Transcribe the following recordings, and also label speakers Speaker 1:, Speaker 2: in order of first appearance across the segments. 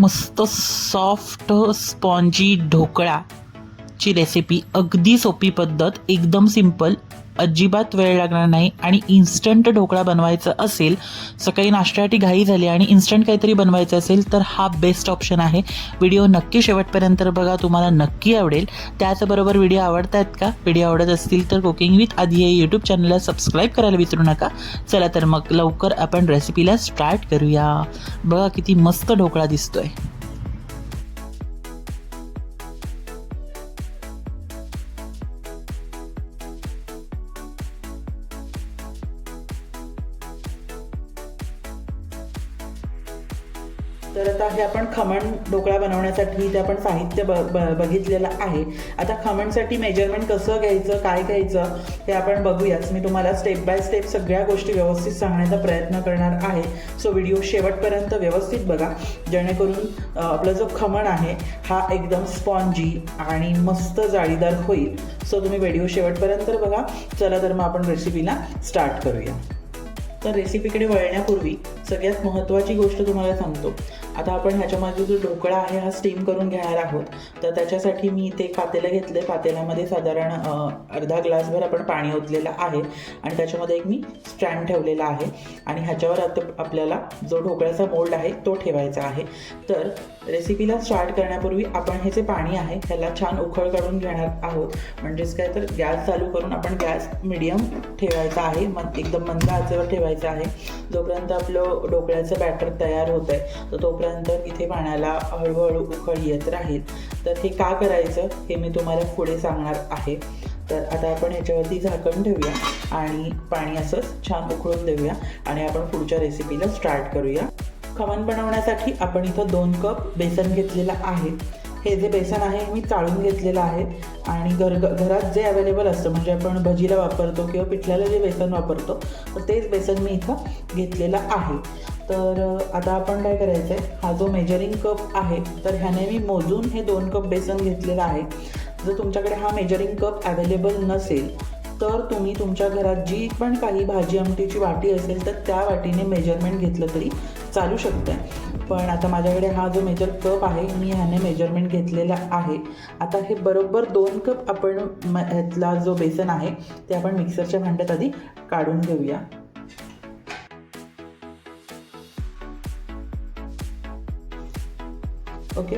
Speaker 1: मस्त soft spongy dhokla. ची recipe अगदी सोपी पद्धत एकदम सिंपल अजिबात वेळ लागणार नाही आणि इन्स्टंट ढोकळा बनवायचा असेल सकाळी नाश्त्यासाठी घाई झाली आणि इन्स्टंट काहीतरी बनवायचं असेल तर हा बेस्ट ऑप्शन आहे. व्हिडिओ नक्की शेवटपर्यंत बघा तुम्हाला नक्की आवडेल. त्याचबरोबर व्हिडिओ आवडत आहेत का? व्हिडिओ आवडत असतील तर कुकिंग विथ आधी या यूट्यूब चॅनलला सबस्क्राईब करायला विसरू नका. चला तर मग लवकर आपण रेसिपीला स्टार्ट करूया. बघा किती मस्त ढोकळा दिसतोय. ढोकळा ते आपण साहित्य ब ब- बघितलेलं आहे. आता खमणसाठी मेजरमेंट कसं घ्यायचं काय घ्यायचं हे आपण बघूयाच. मी तुम्हाला स्टेप बाय स्टेप सगळ्या गोष्टी व्यवस्थित सांगण्याचा प्रयत्न करणार आहे. सो व्हिडिओ शेवटपर्यंत व्यवस्थित बघा. जेणेकरून आपला जो खमण आहे हा एकदम स्पॉन्जी आणि मस्त जाळीदार होईल. सो तुम्ही व्हिडिओ शेवटपर्यंत बघा. चला तर मग आपण रेसिपीला स्टार्ट करूया. तर रेसिपीकडे वळण्यापूर्वी सगळ्यात महत्त्वाची गोष्ट तुम्हाला सांगतो. आता आपण ह्याच्यामध्ये जो ढोकळा आहे हा स्टीम करून घेणार आहोत. तर त्याच्यासाठी मी इथे पातेलं घेतलं आहे पातेल्यामध्ये साधारण अर्धा ग्लासभर आपण पाणी ओतलेलं आहे. आणि त्याच्यामध्ये एक मी स्टँड ठेवलेला आहे. आणि ह्याच्यावर आता आपल्याला जो ढोकळ्याचा मोल्ड आहे तो ठेवायचा आहे. तर रेसिपीला स्टार्ट करण्यापूर्वी आपण हे जे पाणी आहे त्याला छान उखळ काढून घेणार आहोत. म्हणजेच काय तर गॅस चालू करून आपण गॅस मिडियम ठेवायचा आहे. मग एकदम मंद आचेवर ठेवायचा आहे. जोपर्यंत आपलं ढोकळ्याचं बॅटर तयार होत आहे तर तोपर्यंत इथे पाण्याला हळूहळू उकळ येत राहील. तर हे का करायचं हे मी तुम्हाला पुढे सांगणार आहे. तर आता आपण ह्याच्यावरती झाकण ठेवूया आणि पाणी असंच छान उकळून देऊया आणि आपण पुढच्या रेसिपीला स्टार्ट करूया. खमण बनवण्यासाठी आपण इथं दोन कप बेसन घेतलेलं आहे. हे जे बेसन आहे मी चाळून घेतलेलं आहे आणि घर घरात जे अवेलेबल असतं म्हणजे आपण भजीला वापरतो किंवा पिठल्याला जे बेसन वापरतो तर तेच बेसन मी इथं घेतलेलं आहे. तर आता आपण काय करायचं आहे हा जो मेजरिंग कप आहे तर ह्याने मी मोजून हे दोन कप बेसन घेतलेलं आहे. जर तुमच्याकडे हा मेजरिंग कप अवेलेबल नसेल तर तुम्ही तुमच्या घरात जी पण काही भाजी आमटीची वाटी असेल तर त्या वाटीने मेजरमेंट घेतलं तरी चालू शकतं पण आता माझ्याकडे हा जो मेजर कप आहे मी ह्याने मेजरमेंट घेतलेला आहे. आता हे बरोबर दोन कप आपण म ह्यातला जो बेसन आहे ते आपण मिक्सरच्या भांड्यात आधी काढून घेऊया. ओके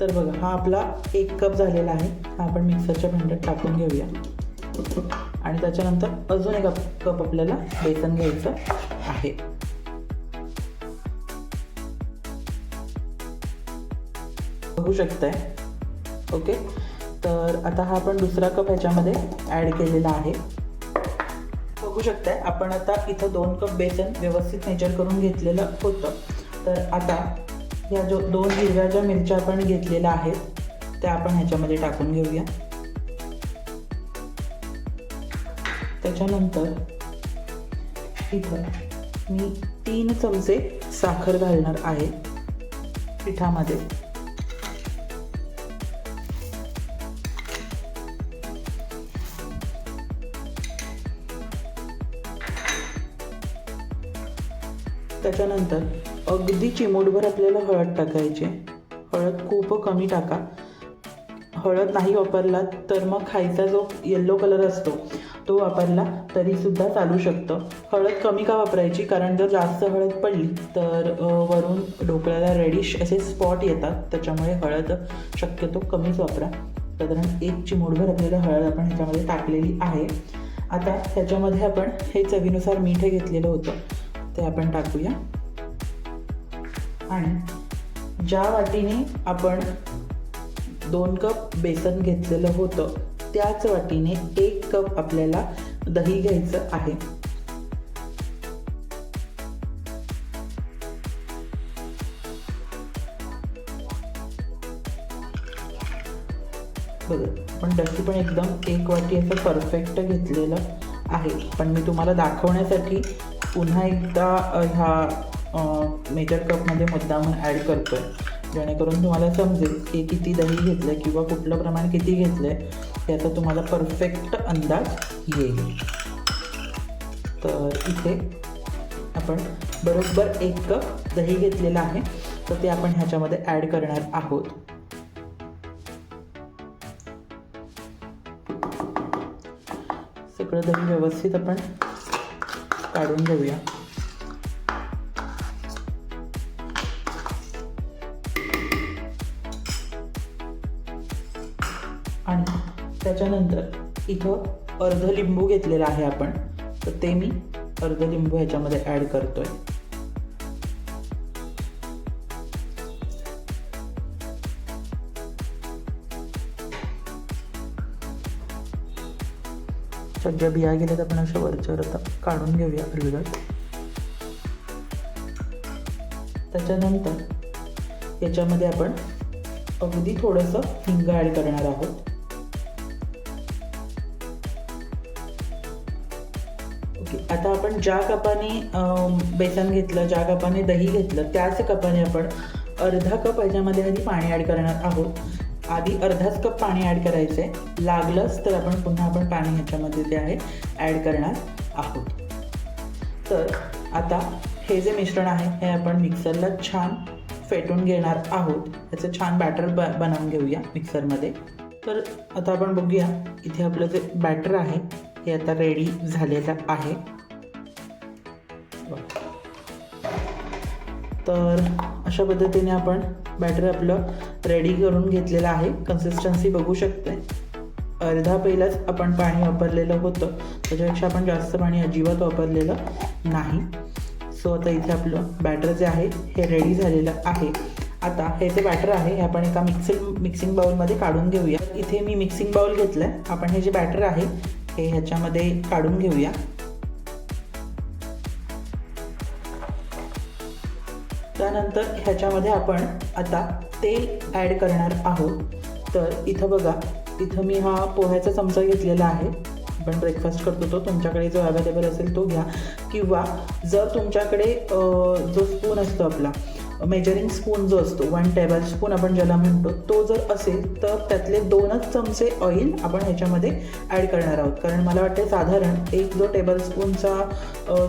Speaker 1: तर बघा हा आपला एक कप झालेला आहे. हा आपण मिक्सरच्या भांड्यात टाकून घेऊया. आणि त्याच्यानंतर अजून एक कप कप आपल्याला बेसन घ्यायचं आहे. बघू शकताय. ओके तर आता हा आपण दुसरा कप ह्याच्यामध्ये ॲड केलेला आहे. बघू शकताय आपण आता इथं दोन कप बेसन व्यवस्थित मेजर करून घेतलेलं होतं. तर आता ह्या जो दोन हिरव्या ज्या मिरच्या आपण घेतलेल्या आहेत त्या आपण ह्याच्यामध्ये टाकून घेऊया. त्याच्यानंतर इथं मी तीन चमचे साखर घालणार आहे पिठामध्ये. त्याच्यानंतर अगदी चिमूटभर आपल्याला हळद टाकायची. हळद खूप कमी टाका. हळद नाही वापरलात तर मग खायचा जो येल्लो कलर असतो तो वापरला तरीसुद्धा चालू शकतं. हळद कमी का वापरायची? कारण जर जास्त हळद पडली तर वरून ढोकळ्याला रेडिश असे स्पॉट येतात. त्याच्यामुळे हळद शक्यतो कमीच वापरा. साधारण एक चिमूटभर आपल्याला हळद आपण ह्याच्यामध्ये टाकलेली आहे. आता ह्याच्यामध्ये आपण हे चवीनुसार मीठ घेतलेलं होतं. ते आपण टाकूया. आणि ज्या वाटीने आपण दोन कप बेसन घेतलेलं होतं त्याच वाटीने एक कप आपल्याला दही घ्यायचं आहे. बघा पण दही पण एकदम एक वाटी असं परफेक्ट घेतलेलं आहे. पण मी तुम्हाला दाखवण्यासाठी पुन्हा एकदा ह्या मेजर कपमध्ये मुद्दामून ॲड करतो आहे जेणेकरून तुम्हाला समजेल की किती दही घेतलं आहे किंवा कुठलं प्रमाण किती घेतलं आहे याचा तुम्हाला परफेक्ट अंदाज येईल. तर इथे आपण बरोबर एक कप दही घेतलेलं आहे तर ते आपण ह्याच्यामध्ये ॲड करणार आहोत. सगळं दही व्यवस्थित आपण काढून घेऊया. आणि त्याच्यानंतर इथं अर्ध लिंबू घेतलेला आहे आपण. तर ते मी अर्ध लिंबू ह्याच्यामध्ये ॲड करतोय सगळ्या बिया गेल्यात आपण अशा वरच्यावर आता काढून घेऊया अलगद त्याच्यानंतर याच्यामध्ये आपण अगदी थोडंसं हिंग ॲड करणार आहोत. ओके आता आपण ज्या कपाने बेसन घेतलं ज्या कपाने दही घेतलं त्याच कपाने आपण अर्धा कप याच्यामध्ये आधी पाणी ॲड करणार आहोत. आधी अर्धाच कप पाणी ॲड करायचं. आहे लागलंच तर आपण पुन्हा आपण पाणी ह्याच्यामध्ये जे आहे ॲड करणार आहोत. तर आता हे जे मिश्रण आहे हे आपण मिक्सरला छान फेटून घेणार आहोत. त्याचं छान बॅटर ब बनवून घेऊया मिक्सरमध्ये. तर आता आपण बघूया इथे आपलं जे बॅटर आहे हे आता रेडी झालेलं आहे. तर अशा पद्धतीने आपण बॅटर आपलं रेडी करून घेतलेलं आहे. कन्सिस्टन्सी बघू शकते. अर्धा पहिलाच आपण पाणी वापरलेलं होतं. त्याच्यापेक्षा आपण जास्त पाणी अजिबात वापरलेलं नाही. सो आता इथे आपलं बॅटर जे आहे हे रेडी झालेलं आहे. आता हे जे बॅटर आहे हे आपण एका मिक्सिंग मिक्सिंग बाउलमध्ये काढून घेऊया. इथे मी मिक्सिंग बाउल घेतलं आहे आपण हे जे बॅटर आहे हे ह्याच्यामध्ये काढून घेऊया. त्यानंतर ह्याच्यामध्ये आपण आता तेल ॲड करणार आहोत. तर इथं बघा इथं मी हा पोह्याचा चमचा घेतलेला आहे. आपण ब्रेकफास्ट करतो तो तुमच्याकडे जो अवेलेबल असेल तो घ्या. किंवा जर तुमच्याकडे जो स्पून असतो आपला मेजरिंग स्पून जो असतो वन टेबल स्पून आपण ज्याला म्हणतो तो जर असेल तर त्यातले दोनच चमचे ऑइल आपण ह्याच्यामध्ये ॲड करणार आहोत. कारण मला वाटते साधारण एक जो टेबल स्पूनचा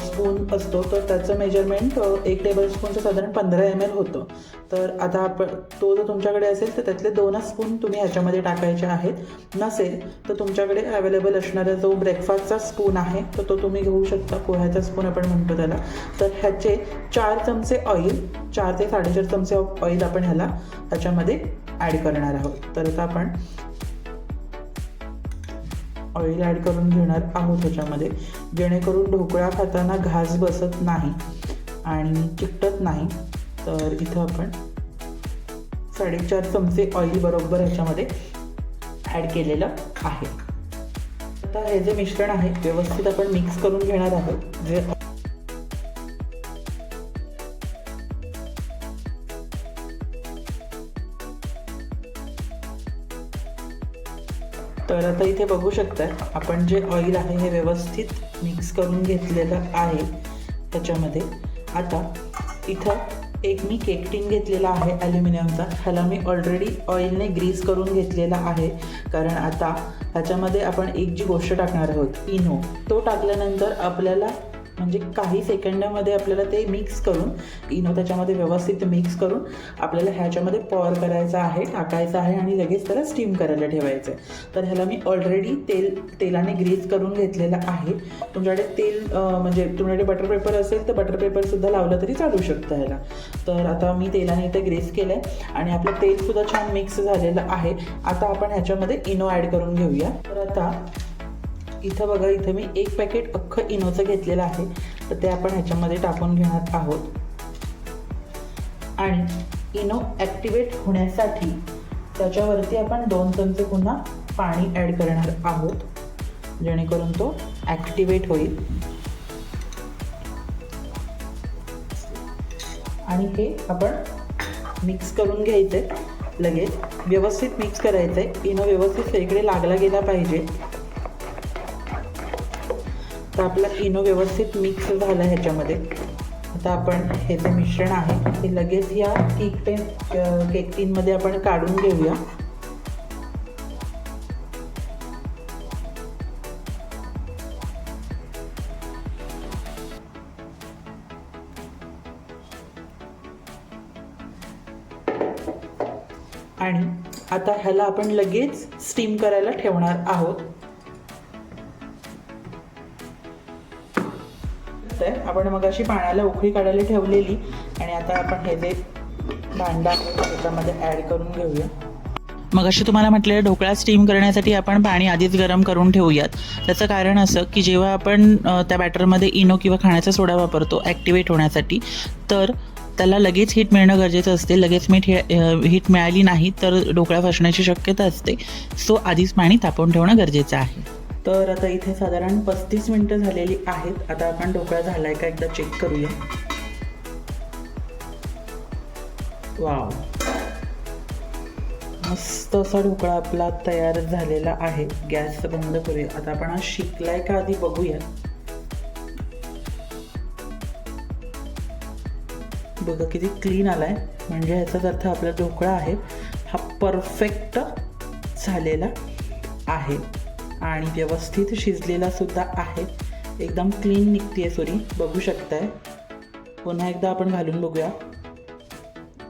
Speaker 1: स्पून असतो तर त्याचं मेजरमेंट एक टेबल स्पूनचं साधारण पंधरा एम एल होतं. तर आता आपण तो जर तुमच्याकडे असेल तर त्यातले दोनच स्पून तुम्ही ह्याच्यामध्ये टाकायचे आहेत. नसेल तर तुमच्याकडे अवेलेबल असणारा जो ब्रेकफास्टचा स्पून आहे तर तो तुम्ही घेऊ शकता. पोह्याचा स्पून आपण म्हणतो त्याला. तर ह्याचे चार चमचे ऑइल चार ते साडेचार चमचे ऑइल आपण ह्याला ह्याच्यामध्ये ॲड करणार आहोत. तर आता आपण ऑइल ॲड करून घेणार आहोत ह्याच्यामध्ये. जेणेकरून ढोकळा खाताना घास बसत नाही आणि चिकटत नाही. तर इथं आपण साडेचार चमचे ऑइल बरोबर ह्याच्यामध्ये ॲड केलेलं आहे. आता हे जे मिश्रण आहे व्यवस्थित आपण मिक्स करून घेणार आहोत. जे आता इथे बघू शकता आपण जे ऑइल आहे हे व्यवस्थित मिक्स करून घेतलेलं आहे त्याच्यामध्ये. आता इथं एक मी केक घेतलेला आहे ॲल्युमिनियमचा ह्याला मी ऑलरेडी ऑइलने ग्रीस करून घेतलेला आहे. कारण आता ह्याच्यामध्ये आपण एक जी गोष्ट टाकणार आहोत इनो. तो टाकल्यानंतर आपल्याला म्हणजे काही सेकंडामध्ये आपल्याला ते मिक्स करून इनो त्याच्यामध्ये व्यवस्थित मिक्स करून आपल्याला ह्याच्यामध्ये पॉर करायचं आहे टाकायचं आहे आणि लगेच त्याला स्टीम करायला ठेवायचं आहे. तर ह्याला मी ऑलरेडी तेल तेलाने ग्रीस करून घेतलेलं आहे. तुमच्याकडे तेल म्हणजे तुमच्याकडे बटर पेपर असेल तर बटर पेपरसुद्धा लावलं तरी चालू शकतं ह्याला. तर आता मी तेलाने इथे ग्रेस केलं आहे आणि आपलं तेलसुद्धा छान मिक्स झालेलं आहे. आता आपण ह्याच्यामध्ये इनो ॲड करून घेऊया. तर आता इथं बघा इथं मी एक पॅकेट अख्खं इनोचं घेतलेलं आहे. तर ते आपण ह्याच्यामध्ये टाकून घेणार आहोत. आणि इनो ॲक्टिवेट होण्यासाठी त्याच्यावरती आपण दोन चमचे पुन्हा पाणी ॲड करणार आहोत जेणेकरून तो ॲक्टिवेट होईल. आणि हे आपण मिक्स करून घ्यायचं आहे लगेच व्यवस्थित मिक्स करायचं आहे इनो व्यवस्थित सगळीकडे लागला गेला पाहिजे. तर आपला इनो व्यवस्थित मिक्स झाला ह्याच्यामध्ये. आता आपण हे जे मिश्रण आहे हे लगेच या केक पेन केक टीनमध्ये आपण काढून घेऊया. आणि आता ह्याला आपण लगेच स्टीम करायला ठेवणार आहोत. आपण मग अशी पाण्याला उकळी काढायला ठेवलेली आणि आता आपण हे जे भांडा आहे त्याच्यामध्ये ॲड करून घेऊया. मग अशी तुम्हाला म्हटलेलं ढोकळा स्टीम करण्यासाठी आपण पाणी आधीच गरम करून ठेवूयात. त्याचं कारण असं की जेव्हा आपण त्या बॅटरमध्ये इनो किंवा खाण्याचा सोडा वापरतो ॲक्टिवेट होण्यासाठी तर त्याला लगेच हीट मिळणं गरजेचं असते. लगेच मीठ हीट मिळाली नाही तर ढोकळा फसण्याची शक्यता असते. सो आधीच पाणी तापवून ठेवणं गरजेचं आहे. तर आता इथे साधारण पस्तीस मिनटं झालेली आहेत. आता आपण ढोकळा झालाय का एकदा चेक करूया. वाव. मस्त असा ढोकळा आपला तयार झालेला आहे. गॅस बंद करूया. आता आपण हा शिकलाय का आधी बघूया. बघा किती क्लीन आलाय. म्हणजे ह्याचाच अर्थ आपला ढोकळा आहे. हा परफेक्ट झालेला आहे. आणि व्यवस्थित शिजलेला सुद्धा आहे. एकदम क्लीन निघते सुरी. बघू शकताय. पुन्हा एकदा आपण घालून बघूया.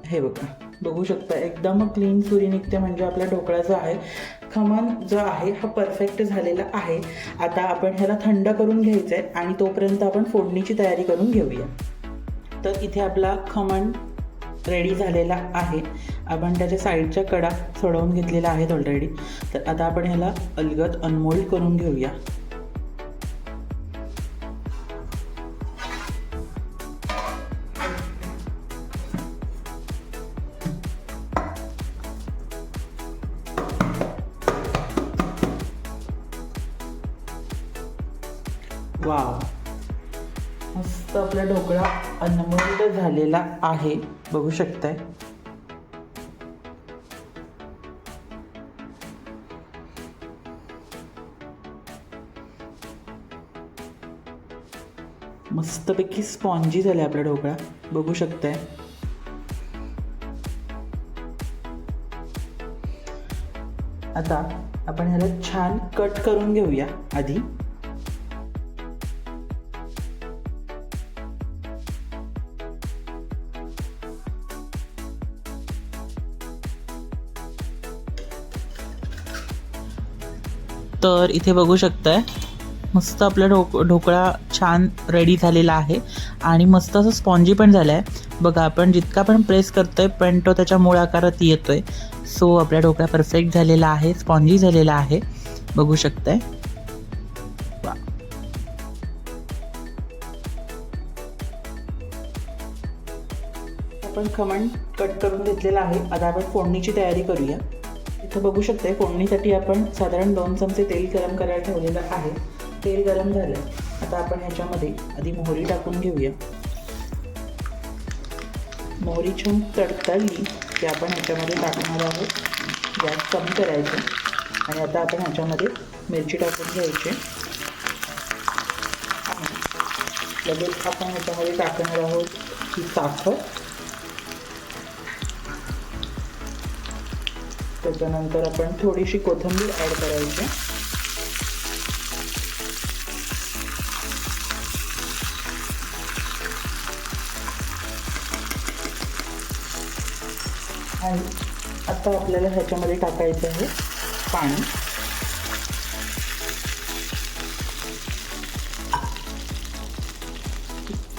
Speaker 1: हे बघा. बघू शकता एकदम क्लीन सुरी निघते म्हणजे आपला ढोकळा जो आहे. खमण जो आहे हा परफेक्ट झालेला आहे. आता आपण ह्याला थंड करून घ्यायचं आहे आणि तोपर्यंत आपण फोडणीची तयारी करून घेऊया. तर इथे आपला खमण रेडी झालेला आहे. आपण त्याच्या साईडच्या कडा सोडवून घेतलेल्या आहेत ऑलरेडी तर आता आपण ह्याला अलगत अनमोल्ड करून घेऊया. वाव मस्त आपला ढोकळा अनमोल्ड झालेला आहे. बघू शकताय. मस्तपैकी स्पॉन्जी झाला आपला ढोकळा. बघू शकताय. आता आपण ह्याला छान कट करून घेऊया आधी. तर इथे बघू शकताय. मस्त आपला ढोक ढोकळा छान रेडी झालेला आहे. आणि मस्त असं स्पॉन्जी पण झाला आहे बघा आपण जितका पण प्रेस करतोय पण तो त्याच्या मूळ आकारात येतोय. सो आपला ढोकळा परफेक्ट झालेला आहे स्पॉन्जी झालेला आहे. बघू शकताय. आपण खमण कट करून घेतलेला आहे. आता आपण फोडणीची तयारी करूया. इथं बघू शकते फोडणीसाठी आपण साधारण दोन चमचे तेल गरम करायला ठेवलेलं आहे. तेल गरम झालं. आता आपण ह्याच्यामध्ये आधी मोहरी टाकून घेऊया. मोहरी छान तडतडली की आपण ह्याच्यामध्ये टाकणार आहोत. गॅस कमी करायचं. आणि आता आपण ह्याच्यामध्ये मिरची टाकून घ्यायची. लगेच आपण ह्याच्यामध्ये टाकणार आहोत ही साखर. त्याच्यानंतर आपण थोडीशी कोथिंबीर ॲड करायची. आणि आता आपल्याला ह्याच्यामध्ये टाकायचं आहे पाणी.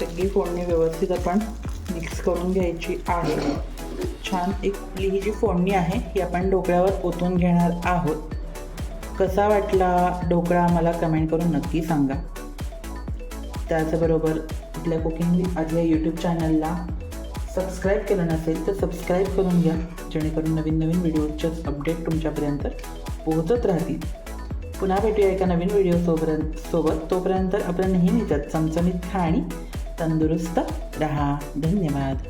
Speaker 1: सगळी फोडणी व्यवस्थित आपण मिक्स करून घ्यायची आहे. छान एक आपली ही जी फोडणी आहे ही आपण ढोकळ्यावर ओतून घेणार आहोत. कसा वाटला ढोकळा मला कमेंट करून नक्की सांगा. त्याचबरोबर आपल्या कुकिंग आज यूट्यूब चॅनलला सबस्क्राईब केलं नसेल तर सबस्क्राईब करून घ्या जेणेकरून नवीन नवीन व्हिडिओचे अपडेट तुमच्यापर्यंत पोहोचत राहतील. पुन्हा भेटूया एका नवीन व्हिडिओ सोबत सोबत. तोपर्यंत आपण नेहमीच चमचमीत खा आणि तंदुरुस्त रहा. धन्यवाद.